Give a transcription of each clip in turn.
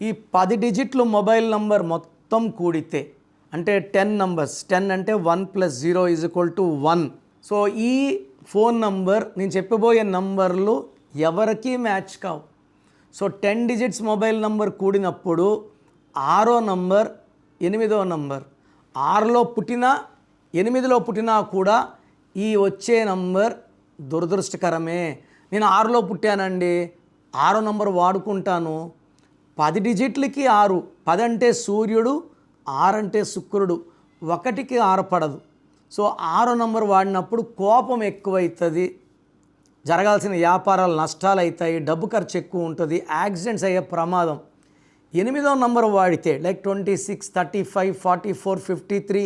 ఈ పది డిజిట్లు mobile number మొత్తం కూడితే అంటే టెన్ నంబర్స్ టెన్ అంటే one plus zero is equal to one. So ఈ ఫోన్ నంబర్ నేను చెప్పబోయే నంబర్లు ఎవరికీ మ్యాచ్ కావు. So ten digits mobile number కూడినప్పుడు ఆరో నంబర్ ఎనిమిదో నంబర్. ఆరులో పుట్టినా ఎనిమిదిలో పుట్టినా కూడా ఈ వచ్చే నంబర్ దురదృష్టకరమే. నేను ఆరులో పుట్టానండి ఆరో నంబర్ వాడుకుంటాను పది డిజిట్లకి ఆరు. పది అంటే సూర్యుడు ఆరంటే శుక్రుడు. ఒకటికి ఆరపడదు సో ఆరో నంబర్ వాడినప్పుడు కోపం ఎక్కువవుతుంది జరగాల్సిన వ్యాపారాలు నష్టాలు అవుతాయి డబ్బు ఖర్చు ఎక్కువ ఉంటుంది యాక్సిడెంట్స్ అయ్యే ప్రమాదం. ఎనిమిదో నంబర్ వాడితే like twenty six thirty five forty four fifty three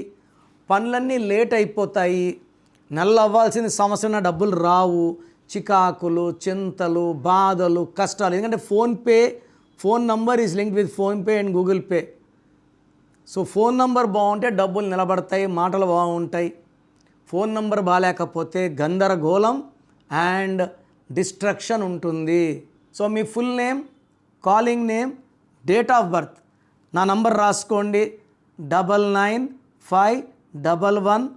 పనులన్నీ లేట్ అయిపోతాయి. నెలలు అవ్వాల్సిన సంవత్సరం డబ్బులు రావు. చికాకులు చింతలు బాధలు కష్టాలు. ఎందుకంటే PhonePe phone number is linked with PhonePe and Google Pay. So phone number బాగుంటే డబ్బులు నిలబడతాయి మాటలు బాగుంటాయి. ఫోన్ నంబర్ బాగాలేకపోతే గందరగోళం అండ్ డిస్ట్రక్షన్ ఉంటుంది. So me full name calling name date of birth. నా నంబర్ రాసుకోండి. Double nine five double one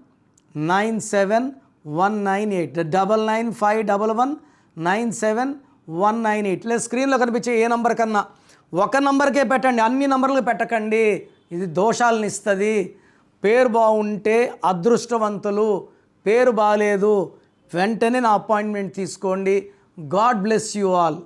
nine seven one nine eight. Double nine five double one nine seven one nine eight లేదా స్క్రీన్లో కనిపించే ఏ number కన్నా. ఒక నంబర్కే పెట్టండి అన్ని నంబర్లు పెట్టకండి. ఇది దోషాలను ఇస్తుంది పేరు బాగుంటే అదృష్టవంతులు. పేరు బాగాలేదు వెంటనే నా అపాయింట్మెంట్ తీసుకోండి. God bless you all.